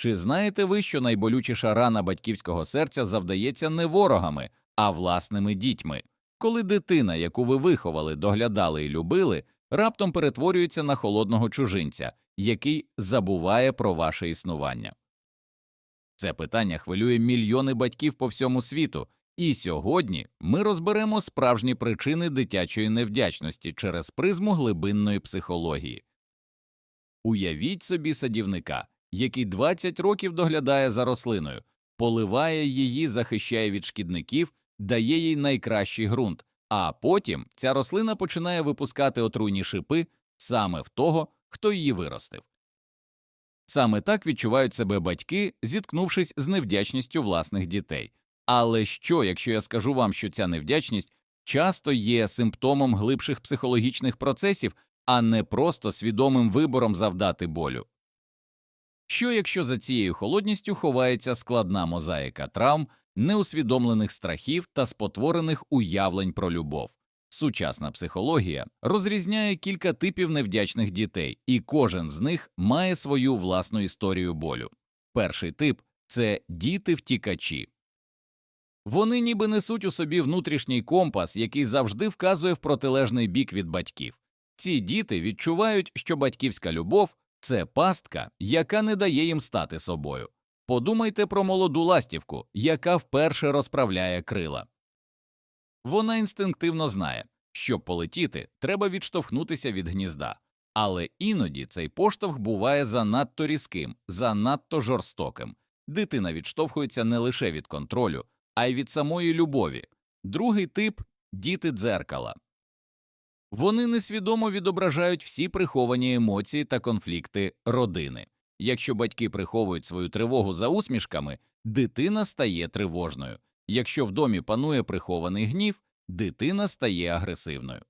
Чи знаєте ви, що найболючіша рана батьківського серця завдається не ворогами, а власними дітьми? Коли дитина, яку ви виховали, доглядали і любили, раптом перетворюється на холодного чужинця, який забуває про ваше існування. Це питання хвилює мільйони батьків по всьому світу, і сьогодні ми розберемо справжні причини дитячої невдячності через призму глибинної психології. Уявіть собі садівника, який 20 років доглядає за рослиною, поливає її, захищає від шкідників, дає їй найкращий ґрунт, а потім ця рослина починає випускати отруйні шипи саме в того, хто її виростив. Саме так відчувають себе батьки, зіткнувшись з невдячністю власних дітей. Але що, якщо я скажу вам, що ця невдячність часто є симптомом глибших психологічних процесів, а не просто свідомим вибором завдати болю? Що якщо за цією холодністю ховається складна мозаїка травм, неусвідомлених страхів та спотворених уявлень про любов? Сучасна психологія розрізняє кілька типів невдячних дітей, і кожен з них має свою власну історію болю. Перший тип це діти втікачі. Вони ніби несуть у собі внутрішній компас, який завжди вказує в протилежний бік від батьків. Ці діти відчувають, що батьківська любов це пастка, яка не дає їм стати собою. Подумайте про молоду ластівку, яка вперше розправляє крила. Вона інстинктивно знає, щоб полетіти, треба відштовхнутися від гнізда, але іноді цей поштовх буває занадто різким, занадто жорстоким. Дитина відштовхується не лише від контролю, а й від самої любові. Другий тип діти дзеркала. Вони несвідомо відображають всі приховані емоції та конфлікти родини. Якщо батьки приховують свою тривогу за усмішками, дитина стає тривожною. Якщо в домі панує прихований гнів, дитина стає агресивною.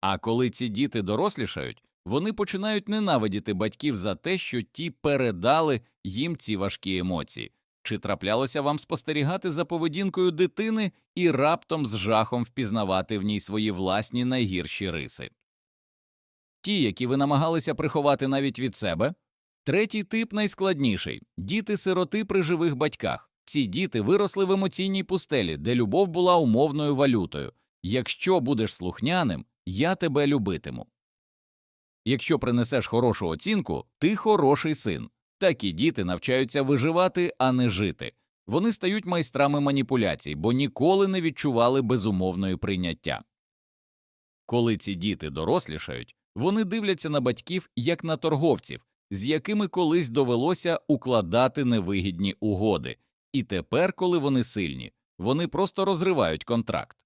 А коли ці діти дорослішають, вони починають ненавидіти батьків за те, що ті передали їм ці важкі емоції. Чи траплялося вам спостерігати за поведінкою дитини і раптом з жахом впізнавати в ній свої власні найгірші риси? Ті, які ви намагалися приховати навіть від себе? Третій тип найскладніший діти сироти при живих батьках. Ці діти виросли в емоційній пустелі, де любов була умовною валютою. Якщо будеш слухняним, я тебе любитиму. Якщо принесеш хорошу оцінку, ти хороший син. Такі діти навчаються виживати, а не жити. Вони стають майстрами маніпуляцій, бо ніколи не відчували безумовної прийняття. Коли ці діти дорослішають, вони дивляться на батьків як на торговців, з якими колись довелося укладати невигідні угоди, і тепер, коли вони сильні, вони просто розривають контракт.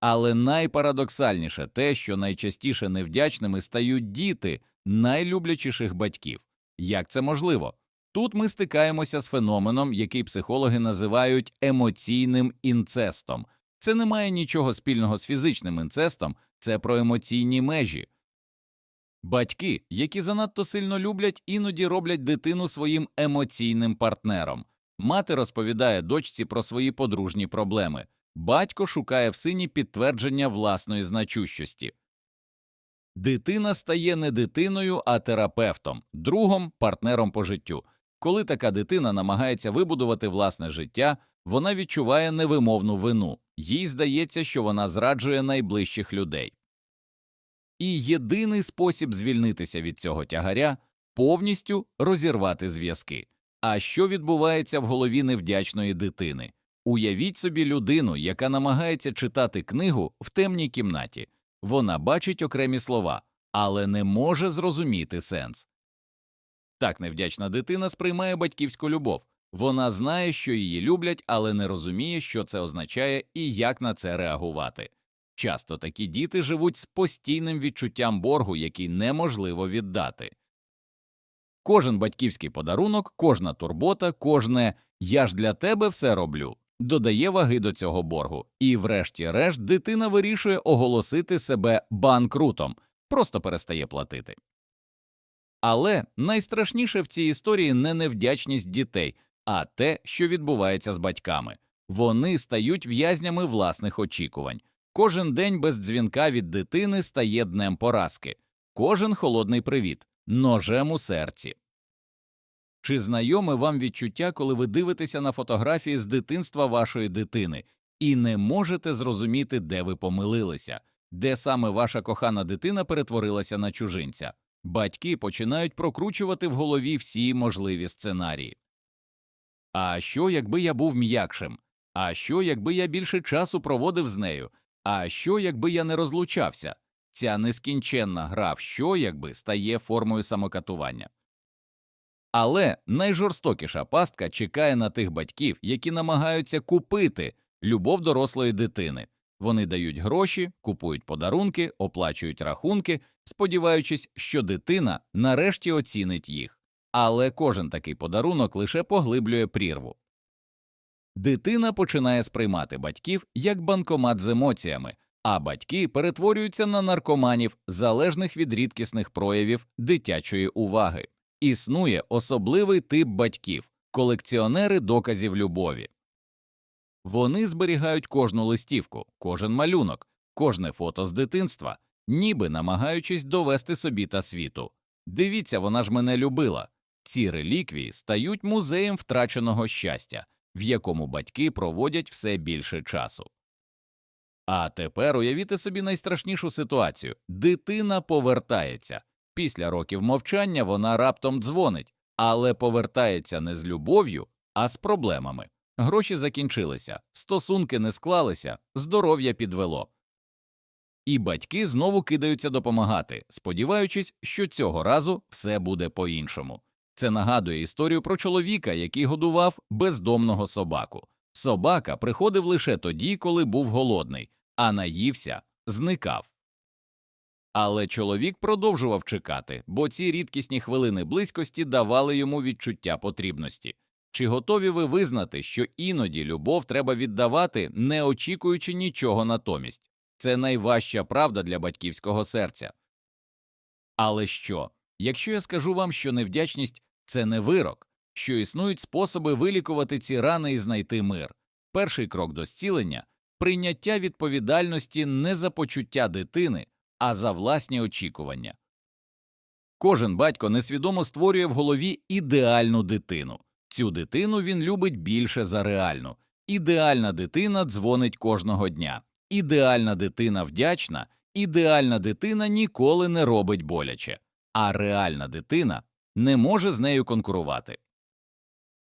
Але найпарадоксальніше те, що найчастіше невдячними стають діти найлюблячіших батьків. Як це можливо? Тут ми стикаємося з феноменом, який психологи називають емоційним інцестом. Це не має нічого спільного з фізичним інцестом, це про емоційні межі. Батьки, які занадто сильно люблять, іноді роблять дитину своїм емоційним партнером. Мати розповідає дочці про свої подружні проблеми. Батько шукає в сині підтвердження власної значущості. Дитина стає не дитиною, а терапевтом, другом, партнером по життю. Коли така дитина намагається вибудувати власне життя, вона відчуває невимовну вину, їй здається, що вона зраджує найближчих людей. І єдиний спосіб звільнитися від цього тягаря повністю розірвати зв'язки. А що відбувається в голові невдячної дитини? Уявіть собі людину, яка намагається читати книгу в темній кімнаті. Вона бачить окремі слова, але не може зрозуміти сенс. Так невдячна дитина сприймає батьківську любов. Вона знає, що її люблять, але не розуміє, що це означає і як на це реагувати. Часто такі діти живуть з постійним відчуттям боргу, який неможливо віддати. Кожен батьківський подарунок, кожна турбота, кожне я ж для тебе все роблю додає ваги до цього боргу, і, врешті-решт, дитина вирішує оголосити себе банкрутом, просто перестає платити. Але найстрашніше в цій історії не невдячність дітей, а те, що відбувається з батьками. Вони стають в'язнями власних очікувань. Кожен день без дзвінка від дитини стає днем поразки, кожен холодний привіт, ножем у серці. Чи знайоме вам відчуття, коли ви дивитеся на фотографії з дитинства вашої дитини і не можете зрозуміти, де ви помилилися, де саме ваша кохана дитина перетворилася на чужинця? Батьки починають прокручувати в голові всі можливі сценарії. А що, якби я був м'якшим? А що, якби я більше часу проводив з нею? А що, якби я не розлучався? Ця нескінченна гра що, якби стає формою самокатування. Але найжорстокіша пастка чекає на тих батьків, які намагаються купити любов дорослої дитини. Вони дають гроші, купують подарунки, оплачують рахунки, сподіваючись, що дитина нарешті оцінить їх. Але кожен такий подарунок лише поглиблює прірву. Дитина починає сприймати батьків як банкомат з емоціями, а батьки перетворюються на наркоманів, залежних від рідкісних проявів дитячої уваги. Існує особливий тип батьків колекціонери доказів любові. Вони зберігають кожну листівку, кожен малюнок, кожне фото з дитинства, ніби намагаючись довести собі та світу. Дивіться, вона ж мене любила. Ці реліквії стають музеєм втраченого щастя, в якому батьки проводять все більше часу. А тепер уявіте собі найстрашнішу ситуацію дитина повертається. Після років мовчання вона раптом дзвонить, але повертається не з любов'ю, а з проблемами. Гроші закінчилися, стосунки не склалися, здоров'я підвело. І батьки знову кидаються допомагати, сподіваючись, що цього разу все буде по іншому. Це нагадує історію про чоловіка, який годував бездомного собаку. Собака приходив лише тоді, коли був голодний, а наївся, зникав. Але чоловік продовжував чекати, бо ці рідкісні хвилини близькості давали йому відчуття потрібності. Чи готові ви визнати, що іноді любов треба віддавати, не очікуючи нічого натомість? Це найважча правда для батьківського серця. Але що, якщо я скажу вам, що невдячність це не вирок, що існують способи вилікувати ці рани і знайти мир? Перший крок до зцілення прийняття відповідальності не за почуття дитини, а за власні очікування. Кожен батько несвідомо створює в голові ідеальну дитину. Цю дитину він любить більше за реальну. Ідеальна дитина дзвонить кожного дня. Ідеальна дитина вдячна, ідеальна дитина ніколи не робить боляче, а реальна дитина не може з нею конкурувати.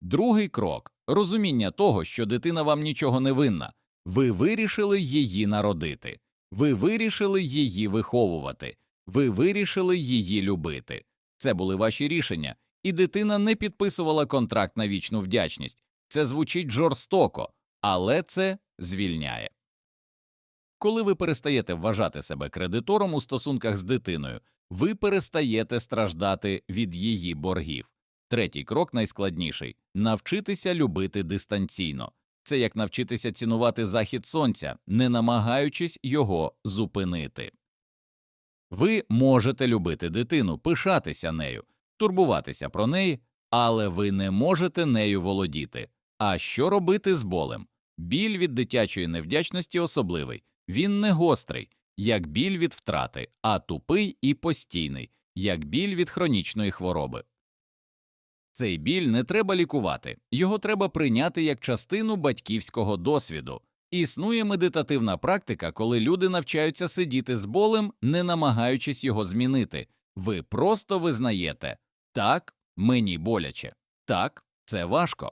Другий крок розуміння того, що дитина вам нічого не винна. Ви вирішили її народити, ви вирішили її виховувати, ви вирішили її любити. Це були ваші рішення, і дитина не підписувала контракт на вічну вдячність. Це звучить жорстоко, але це звільняє. Коли ви перестаєте вважати себе кредитором у стосунках з дитиною, ви перестаєте страждати від її боргів. Третій крок найскладніший навчитися любити дистанційно. Це як навчитися цінувати захід сонця, не намагаючись його зупинити. Ви можете любити дитину, пишатися нею, турбуватися про неї, але ви не можете нею володіти. А що робити з болем? Біль від дитячої невдячності особливий, він не гострий, як біль від втрати, а тупий і постійний, як біль від хронічної хвороби. Цей біль не треба лікувати, його треба прийняти як частину батьківського досвіду. Існує медитативна практика, коли люди навчаються сидіти з болем, не намагаючись його змінити. Ви просто визнаєте так, мені боляче, так, це важко.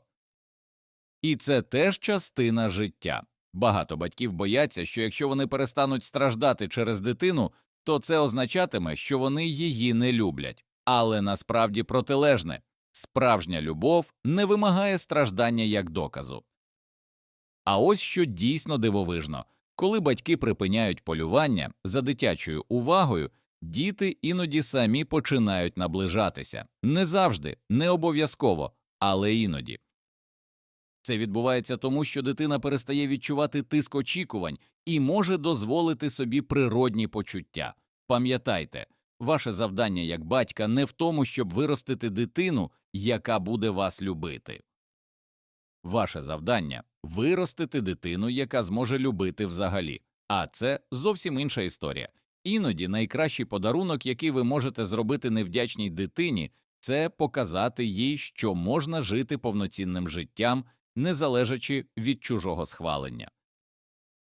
І це теж частина життя. Багато батьків бояться, що якщо вони перестануть страждати через дитину, то це означатиме, що вони її не люблять. Але насправді протилежне справжня любов не вимагає страждання як доказу. А ось що дійсно дивовижно коли батьки припиняють полювання за дитячою увагою, діти іноді самі починають наближатися не завжди, не обов'язково, але іноді. Це відбувається тому, що дитина перестає відчувати тиск очікувань і може дозволити собі природні почуття. Пам'ятайте, ваше завдання як батька не в тому, щоб виростити дитину, яка буде вас любити. Ваше завдання виростити дитину, яка зможе любити взагалі. А це зовсім інша історія. Іноді найкращий подарунок, який ви можете зробити невдячній дитині, це показати їй, що можна жити повноцінним життям, не залежачи від чужого схвалення.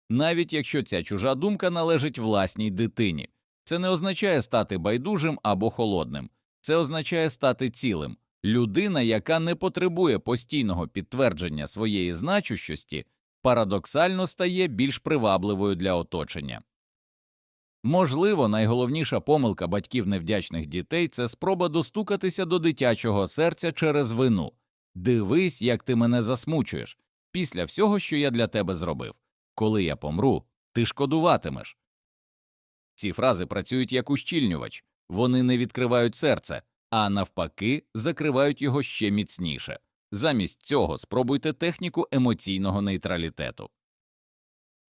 Навіть якщо ця чужа думка належить власній дитині, це не означає стати байдужим або холодним, це означає стати цілим. Людина, яка не потребує постійного підтвердження своєї значущості, парадоксально стає більш привабливою для оточення. Можливо, найголовніша помилка батьків невдячних дітей це спроба достукатися до дитячого серця через вину. Дивись, як ти мене засмучуєш після всього, що я для тебе зробив. Коли я помру, ти шкодуватимеш. Ці фрази працюють як ущільнювач, вони не відкривають серце, а навпаки, закривають його ще міцніше. Замість цього спробуйте техніку емоційного нейтралітету.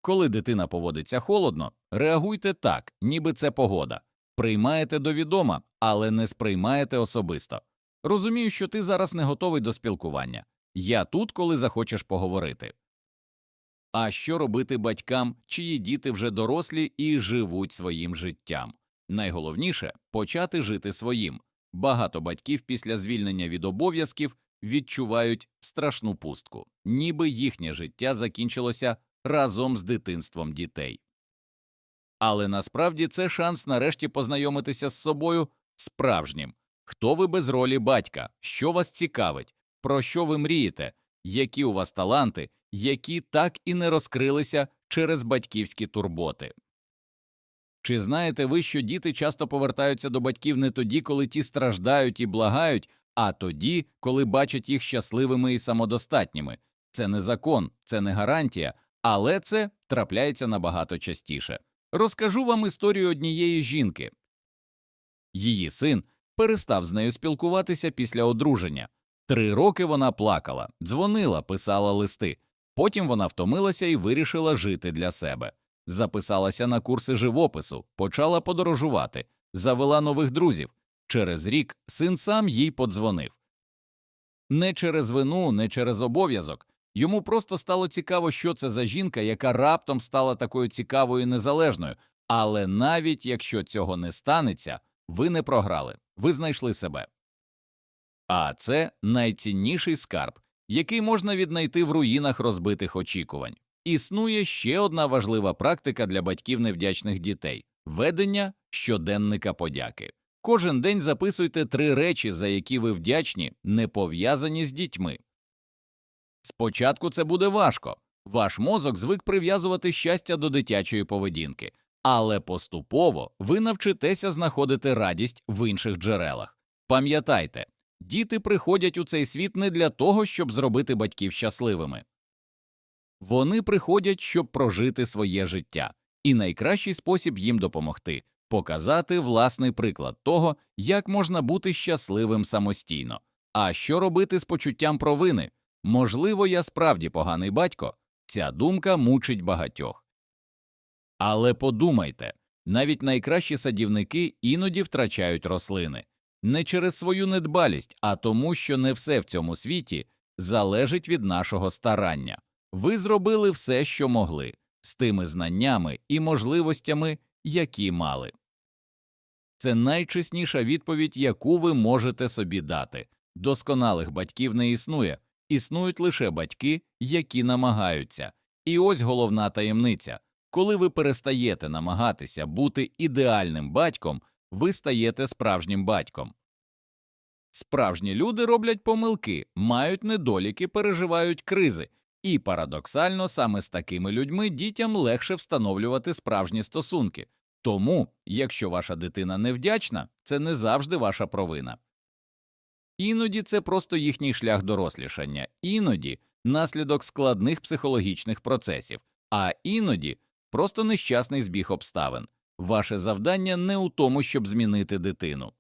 Коли дитина поводиться холодно, реагуйте так, ніби це погода. Приймаєте до відома, але не сприймаєте особисто. Розумію, що ти зараз не готовий до спілкування. Я тут, коли захочеш поговорити. А що робити батькам, чиї діти вже дорослі і живуть своїм життям? Найголовніше почати жити своїм. Багато батьків після звільнення від обов'язків відчувають страшну пустку, ніби їхнє життя закінчилося разом з дитинством дітей. Але насправді це шанс нарешті познайомитися з собою справжнім. Хто ви без ролі батька, що вас цікавить, про що ви мрієте, які у вас таланти, які так і не розкрилися через батьківські турботи. Чи знаєте ви, що діти часто повертаються до батьків не тоді, коли ті страждають і благають, а тоді, коли бачать їх щасливими і самодостатніми? Це не закон, це не гарантія, але це трапляється набагато частіше. Розкажу вам історію однієї жінки. Її син перестав з нею спілкуватися після одруження. Три роки вона плакала, дзвонила, писала листи. Потім вона втомилася і вирішила жити для себе. Записалася на курси живопису, почала подорожувати, завела нових друзів. Через рік син сам їй подзвонив. Не через вину, не через обов'язок. Йому просто стало цікаво, що це за жінка, яка раптом стала такою цікавою і незалежною. Але навіть якщо цього не станеться, ви не програли, ви знайшли себе. А це найцінніший скарб, який можна віднайти в руїнах розбитих очікувань. Існує ще одна важлива практика для батьків невдячних дітей ведення щоденника подяки. Кожен день записуйте три речі, за які ви вдячні, не пов'язані з дітьми. Спочатку це буде важко. Ваш мозок звик прив'язувати щастя до дитячої поведінки, але поступово ви навчитеся знаходити радість в інших джерелах. Пам'ятайте, діти приходять у цей світ не для того, щоб зробити батьків щасливими. Вони приходять, щоб прожити своє життя, і найкращий спосіб їм допомогти показати власний приклад того, як можна бути щасливим самостійно. А що робити з почуттям провини? Можливо, я справді поганий батько, ця думка мучить багатьох. Але подумайте навіть найкращі садівники іноді втрачають рослини не через свою недбалість, а тому, що не все в цьому світі залежить від нашого старання. Ви зробили все, що могли, з тими знаннями і можливостями, які мали. Це найчесніша відповідь, яку ви можете собі дати. Досконалих батьків не існує, існують лише батьки, які намагаються. І ось головна таємниця коли ви перестаєте намагатися бути ідеальним батьком, ви стаєте справжнім батьком. Справжні люди роблять помилки, мають недоліки, переживають кризи, і парадоксально саме з такими людьми дітям легше встановлювати справжні стосунки. Тому, якщо ваша дитина невдячна, це не завжди ваша провина. Іноді це просто їхній шлях дорослішання, іноді наслідок складних психологічних процесів, а іноді просто нещасний збіг обставин. Ваше завдання не у тому, щоб змінити дитину.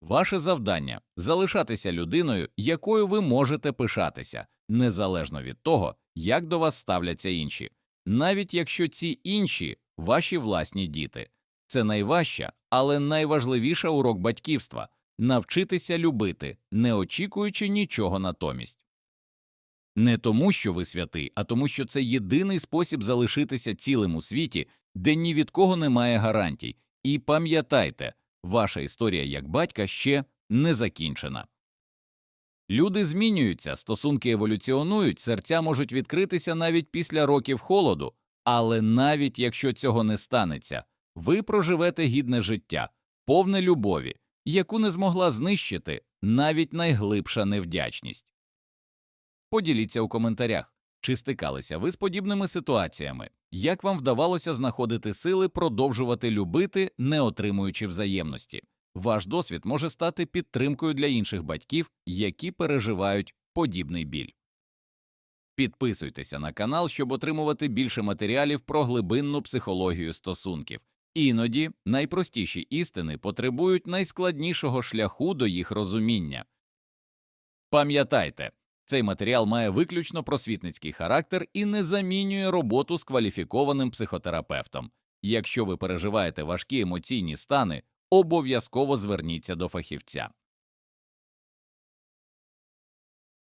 Ваше завдання залишатися людиною, якою ви можете пишатися, незалежно від того, як до вас ставляться інші, навіть якщо ці інші ваші власні діти. Це найважча, але найважливіша урок батьківства навчитися любити, не очікуючи нічого натомість. Не тому, що ви святий, а тому, що це єдиний спосіб залишитися цілим у світі, де ні від кого немає гарантій. І пам'ятайте, ваша історія як батька ще не закінчена. Люди змінюються, стосунки еволюціонують, серця можуть відкритися навіть після років холоду, але навіть якщо цього не станеться, ви проживете гідне життя, повне любові, яку не змогла знищити навіть найглибша невдячність. Поділіться у коментарях, чи стикалися ви з подібними ситуаціями, як вам вдавалося знаходити сили продовжувати любити, не отримуючи взаємності. Ваш досвід може стати підтримкою для інших батьків, які переживають подібний біль. Підписуйтеся на канал, щоб отримувати більше матеріалів про глибинну психологію стосунків. Іноді найпростіші істини потребують найскладнішого шляху до їх розуміння. Пам'ятайте, цей матеріал має виключно просвітницький характер і не замінює роботу з кваліфікованим психотерапевтом. Якщо ви переживаєте важкі емоційні стани, обов'язково зверніться до фахівця.